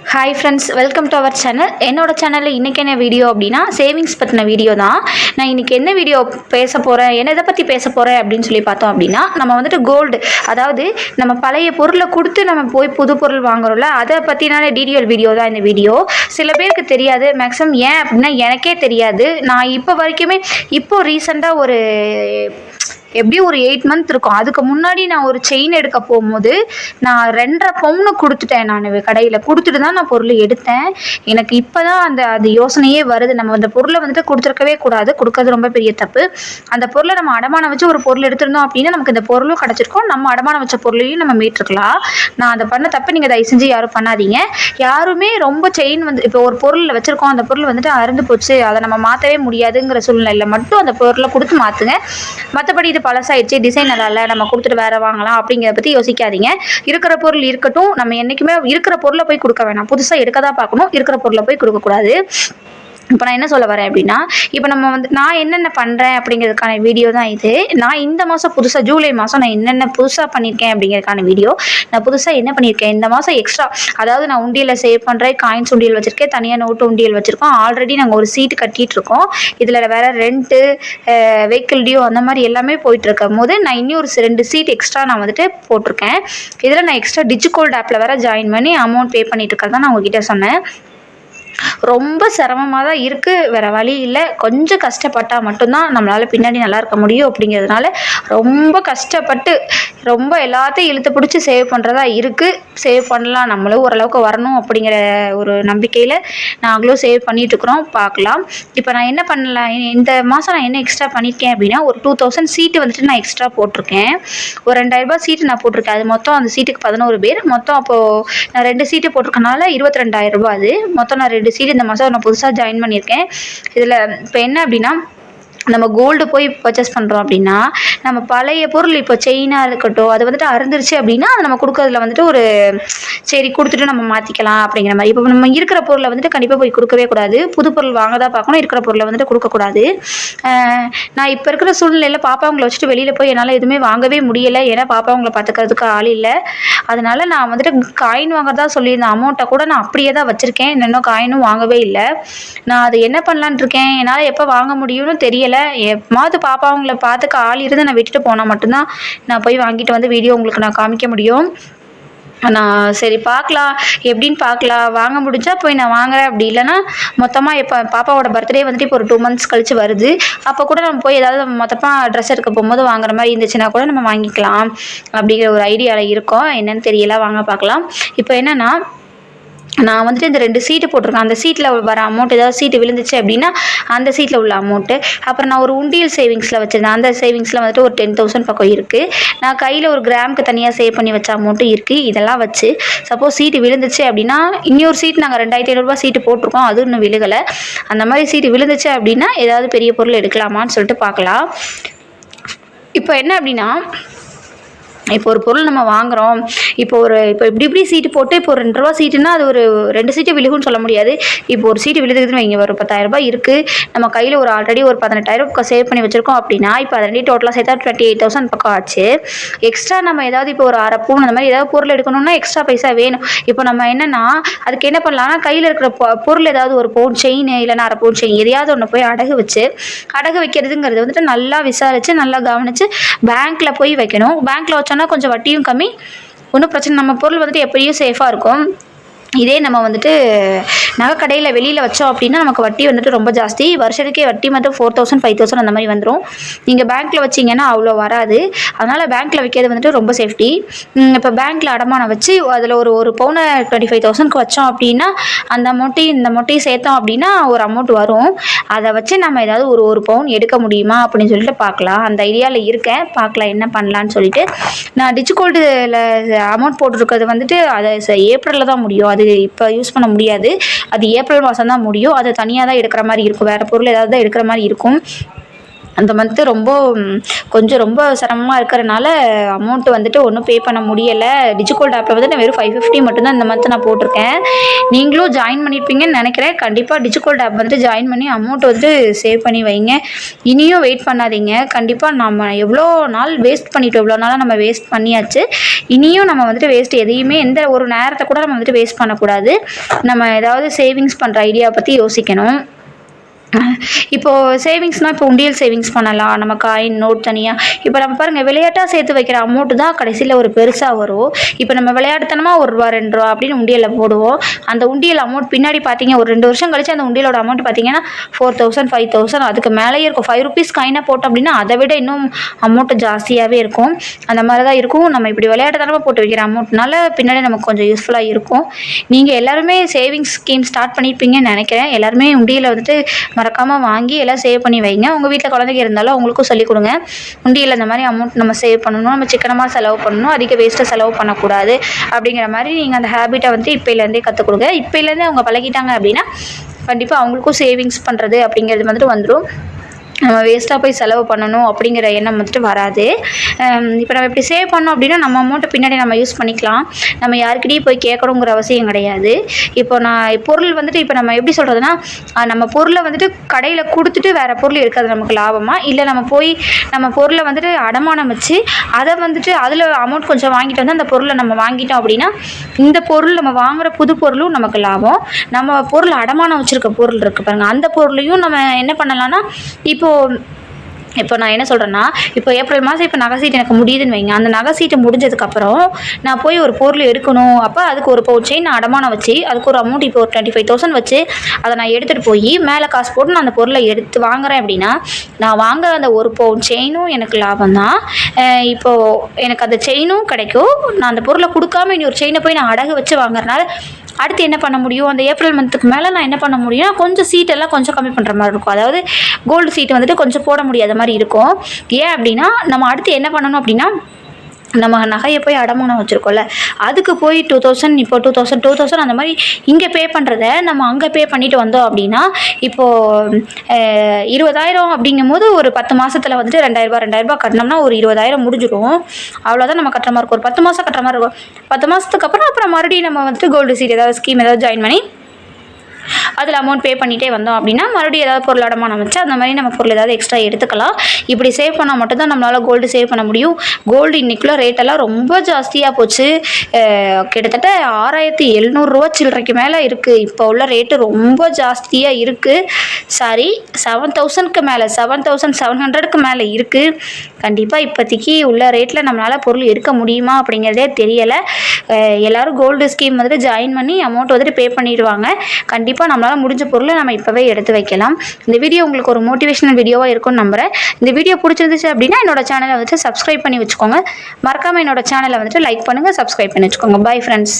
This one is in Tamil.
Hi friends welcome to our channel என்னோட சேனலில் இன்றைக்கி என்ன வீடியோ அப்படின்னா சேவிங்ஸ் பற்றின வீடியோ தான். நான் இன்றைக்கி என்ன வீடியோ பேச போகிறேன் என்ன இதை பற்றி பேச போகிறேன் அப்படின்னு சொல்லி பார்த்தோம் அப்படின்னா நம்ம வந்துட்டு கோல்டு அதாவது நம்ம பழைய பொருளை கொடுத்து நம்ம போய் புது பொருள் வாங்குறோம்ல அதை பற்றினால டீடியல் வீடியோ தான் இந்த வீடியோ சில பேருக்கு தெரியாது மேக்ஸிமம் ஏன் அப்படின்னா எனக்கே தெரியாது. நான் இப்போ வரைக்குமே இப்போது ரீசெண்டாக ஒரு எப்படியும் ஒரு எயிட் மந்த் இருக்கும்? அதுக்கு முன்னாடி நான் ஒரு செயின் எடுக்க போகும்போது நான் ரெண்டரை பவுனு கொடுத்துட்டேன் நான் கடையில். கொடுத்துட்டு தான் நான் பொருள் எடுத்தேன். எனக்கு இப்போ தான் அந்த அந்த யோசனையே வருது. நம்ம அந்த பொருளை வந்துட்டு கொடுத்துருக்கவே கூடாது. கொடுக்கறது ரொம்ப பெரிய தப்பு. அந்த பொருளை நம்ம அடமானம் வச்சு ஒரு பொருள் எடுத்திருந்தோம் அப்படின்னா நமக்கு இந்த பொருளும் கிடச்சிருக்கும். நம்ம அடமானம் வச்ச பொருளையும் நம்ம மீட்டிருக்கலாம். நான் அதை பண்ண தப்பு நீங்கள் தயவு செஞ்சு யாரும் பண்ணாதீங்க. யாருமே ரொம்ப செயின் வந்து இப்போ ஒரு பொருளில் வச்சுருக்கோம். அந்த பொருள் வந்துட்டு அறுந்து போச்சு. அதை நம்ம மாற்றவே முடியாதுங்கிற சூழ்நிலையில் மட்டும் அந்த பொருளை கொடுத்து மாற்றுங்க மற்றபடி இது பழசாயிடுச்சு டிசைன் நல்லா இல்லை நம்ம கொடுத்துட்டு வேறு வாங்கலாம் அப்படிங்கிறத பற்றி யோசிக்காதீங்க. இருக்கிற பொருள் இருக்கட்டும் நம்ம என்றைக்குமே இருக்கிற பொருளை போய் கொடுக்க வேணாம். புதுசாக எடுக்க தான் பார்க்கணும் இருக்கிற பொருளை போய் கொடுக்கக்கூடாது. இப்போ நான் என்ன சொல்ல வரேன் அப்படின்னா இப்போ நம்ம வந்து நான் என்னென்ன பண்ணுறேன் அப்படிங்கிறதுக்கான வீடியோ தான் இது. நான் இந்த மாதம் புதுசாக ஜூலை மாதம் நான் என்னென்ன புதுசாக பண்ணியிருக்கேன் அப்படிங்கிறதுக்கான வீடியோ நான் புதுசாக என்ன பண்ணியிருக்கேன் இந்த மாதம் எக்ஸ்ட்ரா அதாவது நான் உண்டியலில் சேவ் பண்ணுறேன் காயின்ஸ் உண்டியல் வச்சுருக்கேன் தனியாக நோட்டு உண்டியல் வச்சுருக்கோம். ஆல்ரெடி நாங்கள் ஒரு சீட்டு கட்டிகிட்டு இருக்கோம். இதில் வேறு ரெண்ட்டு வெஹிக்கிள் டியூ அந்த மாதிரி எல்லாமே போயிட்டுருக்கும் போது நான் இன்னும் ஒரு ரெண்டு சீட் எக்ஸ்ட்ரா நான் வந்துட்டு போட்டிருக்கேன். இதில் நான் எக்ஸ்ட்ரா டிஜிகோல்ட் ஆப்பில் வேறு ஜாயின் பண்ணி அமௌண்ட் பே பண்ணிட்டு இருக்கிறதா நான் உங்ககிட்ட சொன்னேன். ரொம்ப சிரமமாக தான் இருக்குது வேறு வழி இல்லை. கொஞ்சம் கஷ்டப்பட்டால் மட்டும்தான் நம்மளால் பின்னாடி நல்லா இருக்க முடியும் அப்படிங்கிறதுனால ரொம்ப கஷ்டப்பட்டு ரொம்ப எல்லாத்தையும் இழுத்து பிடிச்சி சேவ் பண்ணுறதா இருக்குது சேவ் பண்ணலாம். நம்மளும் ஓரளவுக்கு வரணும் அப்படிங்கிற ஒரு நம்பிக்கையில் நாங்களும் சேவ் பண்ணிகிட்ருக்குறோம் பார்க்கலாம். இப்போ நான் என்ன பண்ணலாம்? இந்த மாதம் நான் என்ன எக்ஸ்ட்ரா பண்ணியிருக்கேன் அப்படின்னா ஒரு டூ தௌசண்ட் சீட்டு வந்துட்டு நான் எக்ஸ்ட்ரா போட்டிருக்கேன். ஒரு ரெண்டாயிரரூபா சீட்டு நான் போட்டிருக்கேன். அது மொத்தம் அந்த சீட்டுக்கு பதினோரு பேர். மொத்தம் அப்போது நான் ரெண்டு சீட்டு போட்டிருக்கனால இருபத்தி ரெண்டாயிரம் அது. மொத்தம் நான் ரெண்டு சீட்டு இந்த மாதம் நான் புதுசாக ஜாயின் பண்ணியிருக்கேன். இதில் இப்போ என்ன அப்படின்னா நம்ம கோல்டு போய் பர்ச்சேஸ் பண்ணுறோம் அப்படின்னா நம்ம பழைய பொருள் இப்போ செயினாக இருக்கட்டும் அது வந்துட்டு அறுந்துருச்சு அப்படின்னா அதை நம்ம கொடுக்கறதுல வந்துட்டு ஒரு சரி கொடுத்துட்டு நம்ம மாற்றிக்கலாம் அப்படிங்கிற மாதிரி. இப்போ நம்ம இருக்கிற பொருளை வந்துட்டு கண்டிப்பாக போய் கொடுக்கவே கூடாது. புது பொருள் வாங்க தான் பார்க்கணும் இருக்கிற பொருளை வந்துட்டு கொடுக்கக்கூடாது. நான் இப்போ இருக்கிற சூழ்நிலையில் பாப்பாவங்களை வச்சுட்டு வெளியில் போய் என்னால் எதுவுமே வாங்கவே முடியலை. ஏன்னா பாப்பாவங்களை பார்த்துக்கிறதுக்கு ஆள் இல்லை. அதனால் நான் வந்துட்டு காயின் வாங்குறதா சொல்லியிருந்த அமௌண்ட்டை கூட நான் அப்படியே தான் வச்சுருக்கேன். இன்னும் காயினும் வாங்கவே இல்லை. நான் அது என்ன பண்ணலான் இருக்கேன்? என்னால் எப்போ வாங்க முடியும்னு தெரியலை. எப்பமாவது பாப்பாவங்களை பார்த்துக்க ஆள் இருந்து நான் விட்டுட்டு போனால் மட்டும்தான் நான் போய் வாங்கிட்டு வந்து வீடியோ உங்களுக்கு நான் காமிக்க முடியும். நான் சரி பார்க்கலாம் எப்படின்னு பார்க்கலாம் வாங்க முடிஞ்சா போய் நான் வாங்குறேன். அப்படி இல்லைன்னா மொத்தமாக இப்போ பாப்பாவோட பர்த்டே வந்துட்டு இப்போ ஒரு டூ மந்த்ஸ் கழிச்சு வருது. அப்போ கூட நம்ம போய் ஏதாவது மொத்தமாக ட்ரெஸ் எடுக்க போகும்போது வாங்குற மாதிரி இருந்துச்சுன்னா கூட நம்ம வாங்கிக்கலாம். அப்படிங்கிற ஒரு ஐடியாவில் இருக்கோம். என்னன்னு தெரியல. வாங்க பார்க்கலாம் இப்போ என்னென்னா நான் வந்துட்டு இந்த ரெண்டு சீட்டு போட்டிருக்கேன். அந்த சீட்டில் வர அமௌண்ட் ஏதாவது சீட்டு விழுந்துச்சு அப்படின்னா அந்த சீட்டில் உள்ள அமௌண்ட்டு அப்புறம் நான் ஒரு உண்டியல் சேவிங்ஸில் வச்சுருந்தேன். அந்த சேவிங்ஸில் வந்துட்டு ஒரு டென் தௌசண்ட் பக்கம் இருக்குது நான் கையில் ஒரு கிராமுக்கு தனியாக சேவ் பண்ணி வச்ச அமௌண்ட்டும் இருக்குது இதெல்லாம் வச்சு சப்போஸ் சீட்டு விழுந்துச்சு அப்படின்னா இன்னொரு சீட் நாங்கள் ரெண்டாயிரத்தி ஐநூறுரூவா சீட்டு போட்டிருக்கோம். அது இன்னும் விழுகலை. அந்த மாதிரி சீட்டு விழுந்துச்சு அப்படின்னா ஏதாவது பெரிய பொருள் எடுக்கலாமான்னு சொல்லிட்டு பார்க்கலாம். இப்போ என்ன அப்படின்னா இப்போ ஒரு பொருள் நம்ம வாங்குகிறோம் இப்போ ஒரு இப்போ இப்படி இப்படி சீட்டு போட்டு இப்போ ஒரு ரெண்டு ரூபா சீட்டுனா அது ஒரு ரெண்டு சீட்டு விழுகுன்னு சொல்ல முடியாது. இப்போ ஒரு சீட்டு விழுதுக்குதுன்னு வைங்க ஒரு பத்தாயிரம் ரூபாய் இருக்குது நம்ம கையில் ஒரு ஆல்ரெடி ஒரு பதினெட்டாயிரம் சேவ் பண்ணி வச்சுருக்கோம் அப்படின்னா இப்போ அதை ரெண்டு டோட்டலாக சேர்த்தா டுவெண்ட்டி எயிட் தௌசண்ட் பக்கம் ஆச்சு. எக்ஸ்ட்ரா நம்ம ஏதாவது இப்போ ஒரு அரை பூன் அந்த மாதிரி ஏதாவது பொருள் எடுக்கணும்னா எக்ஸ்ட்ரா பைசா வேணும். இப்போ நம்ம என்னென்னா அதுக்கு என்ன பண்ணலாம்னா கையில் இருக்கிற பொ- பொருள் ஏதாவது ஒரு பவுன் செயின் இல்லைன்னா அரை பவுன் செயின் எதையாவது ஒன்று போய் அடகு வச்சு அடகு வைக்கிறதுங்கிறது வந்துட்டு நல்லா விசாரித்து நல்லா கவனித்து பேங்க்கில் போய் வைக்கணும். பேங்க்கில் வச்சோன்னா கொஞ்சம் வட்டியும் கம்மி. ஒன்றும் பிரச்சனை நம்ம பொருள் வந்துட்டு எப்படியும் சேஃபாக இருக்கும். இதே நம்ம வந்துட்டு நகைக்கடையில் வெளியில் வச்சோம் அப்படின்னா நமக்கு வட்டி வந்துட்டு ரொம்ப ஜாஸ்தி. வருஷத்துக்கே வட்டி மட்டும் ஃபோர் தௌசண்ட் ஃபைவ் தௌசண்ட் அந்த மாதிரி வந்துடும் நீங்கள் பேங்க்கில் வச்சிங்கன்னா அவ்வளோ வராது. அதனால் பேங்க்கில் வைக்கிறது வந்துட்டு ரொம்ப சேஃப்டி இப்போ பேங்க்கில் அடமானம் வச்சு அதில் ஒரு ஒரு பவுனை டுவெண்ட்டி ஃபைவ் தௌசண்ட்க்கு வச்சோம் அப்படின்னா அந்த அமௌண்ட்டையும் இந்த அமௌண்ட்டையும் சேர்த்தோம் அப்படின்னா ஒரு அமௌண்ட் வரும். அதை வச்சு நம்ம ஏதாவது ஒரு ஒரு பவுன் எடுக்க முடியுமா அப்படின்னு சொல்லிட்டு பார்க்கலாம் அந்த ஐடியாவில் இருக்கேன். பார்க்கலாம் என்ன பண்ணலான்னு சொல்லிட்டு. நான் டிஜிகோல்டில் அமௌண்ட் போட்டிருக்கிறது வந்துட்டு அதை ஏப்ரலில் தான் முடியும். அது அது இப்போ யூஸ் பண்ண முடியாது. அது ஏப்ரல் மாதம் தான் முடியும். அது தனியாக தான் எடுக்கிற மாதிரி இருக்கும். வேறு பொருள் ஏதாவது தான் எடுக்கிற மாதிரி இருக்கும். அந்த மந்த்து ரொம்ப கொஞ்சம் ரொம்ப சிரமமாக இருக்கிறனால அமௌண்ட்டு வந்துட்டு ஒன்றும் பே பண்ண முடியலை. டிஜிகோல்ட் ஆப்பில் வந்து நான் வெறும் ஃபைவ் ஃபிஃப்டி மட்டும்தான் இந்த மந்த்து நான் போட்டிருக்கேன். நீங்களும் ஜாயின் பண்ணியிருப்பீங்கன்னு நினைக்கிறேன். கண்டிப்பாக டிஜிகோல்ட் ஆப் வந்துட்டு ஜாயின் பண்ணி அமௌண்ட் வந்து சேவ் பண்ணி வைங்க. இனியும் வெயிட் பண்ணாதீங்க. கண்டிப்பாக நம்ம எவ்வளோ நாள் வேஸ்ட் பண்ணிட்டோம் எவ்வளோ நாளாக நம்ம வேஸ்ட் பண்ணியாச்சு. இனியும் நம்ம வந்துட்டு வேஸ்ட் எதையுமே எந்த ஒரு நேரத்தை கூட நம்ம வந்துட்டு வேஸ்ட் பண்ணக்கூடாது. நம்ம ஏதாவது சேவிங்ஸ் பண்ணுற ஐடியா பற்றி யோசிக்கணும். இப்போது சேவிங்ஸ்னால் இப்போ உண்டியல் சேவிங்ஸ் பண்ணலாம். நம்ம காயின் நோட் தனியாக இப்போ நம்ம பாருங்கள் விளையாட்டாக சேர்த்து வைக்கிற அமௌண்ட்டு தான் கடைசியில் ஒரு பெருசாக வரும். இப்போ நம்ம விளையாட்டுத்தனமாக ஒரு ரூபா ரெண்டு ரூபா அப்படின்னு உண்டியலில் போடுவோம். அந்த உண்டியல் அமௌண்ட் பின்னாடி பார்த்தீங்க ஒரு ரெண்டு வருஷம் கழிச்சு அந்த உண்டியலோட அமௌண்ட் பார்த்தீங்கன்னா ஃபோர் தௌசண்ட் ஃபைவ் தௌசண்ட் அதுக்கு மேலேயே இருக்கும். ஃபைவ் ருபீஸ் காயினாக போட்டோம் அப்படின்னா அதை விட இன்னும் அமௌண்ட்டு ஜாஸ்தியாகவே இருக்கும். அந்த மாதிரி தான் இருக்கும். நம்ம இப்படி விளையாட்டுத்தனமாக போட்டு வைக்கிற அமௌண்ட்னால பின்னாடி நமக்கு கொஞ்சம் யூஸ்ஃபுல்லாக இருக்கும். நீங்கள் எல்லாருமே சேவிங்ஸ் ஸ்கீம் ஸ்டார்ட் பண்ணியிருப்பீங்கன்னு நினைக்கிறேன். எல்லாருமே உண்டியலில் வந்துட்டு மறக்காமல் வாங்கி எல்லாம் சேவ் பண்ணி வைங்க. உங்கள் வீட்டில் குழந்தைங்க இருந்தாலும் அவங்களுக்கும் சொல்லிக் கொடுங்க. உண்டியில் இந்த மாதிரி அமௌண்ட் நம்ம சேவ் பண்ணணும். நம்ம சிக்கனமாக செலவு பண்ணணும். அதிக வேஸ்ட்டாக செலவு பண்ணக்கூடாது. அப்படிங்கிற மாதிரி நீங்கள் அந்த ஹேபிட்டை வந்து இப்போலேருந்தே கற்றுக் கொடுங்க. இப்போலேருந்தே அவங்க பழகிட்டாங்க அப்படின்னா கண்டிப்பாக அவங்களுக்கும் சேவிங்ஸ் பண்ணுறது அப்படிங்கிறது வந்துட்டு வந்துடும் நம்ம வேஸ்ட்டாக போய் செலவு பண்ணணும் அப்படிங்கிற எண்ணம் வந்துட்டு வராது. இப்போ நம்ம இப்படி சேவ் பண்ணோம் அப்படின்னா நம்ம அமௌண்ட்டை பின்னாடி நம்ம யூஸ் பண்ணிக்கலாம். நம்ம யாருக்கிட்டையும் போய் கேட்கணுங்கிற அவசியம் கிடையாது. இப்போ நான் பொருள் வந்துட்டு இப்போ நம்ம எப்படி சொல்கிறதுனா நம்ம பொருளை வந்துட்டு கடையில் கொடுத்துட்டு வேறு பொருள் இருக்கிறது நமக்கு லாபமா? இல்லை நம்ம போய் நம்ம பொருளை வந்துட்டு அடமானம் வச்சு அதை வந்துட்டு அதில் அமௌண்ட் கொஞ்சம் வாங்கிட்டு வந்து அந்த பொருளை நம்ம வாங்கிட்டோம் அப்படின்னா இந்த பொருள் நம்ம வாங்குகிற புது பொருளும் நமக்கு லாபம். நம்ம பொருள் அடமானம் வச்சுருக்க பொருள் இருக்குது பாருங்கள் அந்த பொருளையும் நம்ம என்ன பண்ணலாம்னா இப்போது இப்போ நான் என்ன சொல்கிறேன்னா இப்போ ஏப்ரல் மாதம் இப்போ நகை சீட்டு எனக்கு முடியுதுன்னு வைங்க. அந்த நகை சீட்டு முடிஞ்சதுக்கப்புறம் நான் போய் ஒரு பொருள் எடுக்கணும். அப்போ அதுக்கு ஒரு பவுன் செயின் நான் அடமானம் வச்சு அதுக்கு ஒரு அமௌண்ட் இப்போ ஒரு டுவெண்ட்டி ஃபைவ் தௌசண்ட் வச்சு அதை நான் எடுத்துகிட்டு போய் மேலே காசு போட்டு நான் அந்த பொருளை எடுத்து வாங்குறேன் அப்படின்னா நான் வாங்குற அந்த ஒரு பவுன் செயினும் எனக்கு லாபம் தான். இப்போது எனக்கு அந்த செயினும் கிடைக்கும். நான் அந்த பொருளை கொடுக்காம இனி ஒரு செயினை போய் நான் அடகு வச்சு வாங்குறதுனால அடுத்து என்ன பண்ண முடியும்? அந்த ஏப்ரல் மந்த்துக்கு மேலே நான் என்ன பண்ண முடியும்? கொஞ்சம் சீட்டெல்லாம் கொஞ்சம் கம்மி பண்ணுற மாதிரி இருக்கும். அதாவது கோல்டு சீட் வந்துட்டு கொஞ்சம் போட முடியாத மாதிரி இருக்கும். ஏன் அப்படின்னா நம்ம அடுத்து என்ன பண்ணணும் அப்படின்னா நம்ம நகையை போய் அடமானம் வச்சுருக்கோம்ல அதுக்கு போய் டூ தௌசண்ட் இப்போ டூ தௌசண்ட் டூ தௌசண்ட் அந்த மாதிரி இங்கே பே பண்ணுறத நம்ம அங்கே பே பண்ணிட்டு வந்தோம் அப்படின்னா இப்போது இருபதாயிரம் அப்படிங்கும்போது ஒரு பத்து மாதத்தில் வந்துட்டு ரெண்டாயிரரூபா ரெண்டாயிரரூபா கட்டினோம்னா ஒரு இருபதாயிரம் முடிஞ்சிடும். அவ்வளோதான் நம்ம கட்டுற மாதிரி இருக்கும். ஒரு பத்து மாதம் கட்டுற மாதிரி இருக்கும். பத்து மாதத்துக்கு அப்புறம் அப்புறம் மறுபடியும் நம்ம வந்துட்டு கோல்டு சீட் ஏதாவது ஸ்கீம் ஏதாவது ஜாயின் பண்ணி அதில் அமௌண்ட் பே பண்ணிகிட்டே வந்தோம் அப்படின்னா மறுபடியும் ஏதாவது பொருள் அடமானம் வச்சு அந்த மாதிரி நம்ம பொருள் ஏதாவது எக்ஸ்ட்ரா எடுத்துக்கலாம். இப்படி சேவ் பண்ணால் மட்டும்தான் நம்மளால் கோல்டு சேவ் பண்ண முடியும். கோல்டு இன்றைக்குள்ள ரேட்டெல்லாம் ரொம்ப ஜாஸ்தியாக போச்சு. கிட்டத்தட்ட ஆறாயிரத்தி எழுநூறுரூவா சில்லறைக்கு மேலே இருக்குது இப்போ உள்ள ரேட்டு ரொம்ப ஜாஸ்தியாக இருக்குது சாரி செவன் தௌசண்ட்க்கு மேலே செவன் தௌசண்ட் செவன் ஹண்ட்ரடுக்கு மேலே இருக்குது கண்டிப்பாக இப்போதைக்கு உள்ள ரேட்டில் நம்மளால் பொருள் எடுக்க முடியுமா அப்படிங்கிறதே தெரியலை. எல்லோரும் கோல்டு ஸ்கீம் வந்துட்டு ஜாயின் பண்ணி அமௌண்ட் வந்துட்டு பே பண்ணிடுவாங்க. கண்டிப்பாக நம்மளால் முடிஞ்ச பொருளை நம்ம இப்போவே எடுத்து வைக்கலாம். இந்த வீடியோ உங்களுக்கு ஒரு மோட்டிவேஷனல் வீடியோவாக இருக்கும்னு நம்புகிறேன் இந்த வீடியோ பிடிச்சிருந்துச்சு அப்படின்னா என்னோட சேனலை வந்துட்டு சப்ஸ்கிரைப் பண்ணி வச்சுக்கோங்க. மறக்காமல் என்னோட சேனலை வந்துட்டு லைக் பண்ணுங்கள் சப்ஸ்கிரைப் பண்ணி வச்சுக்கோங்க. Bye friends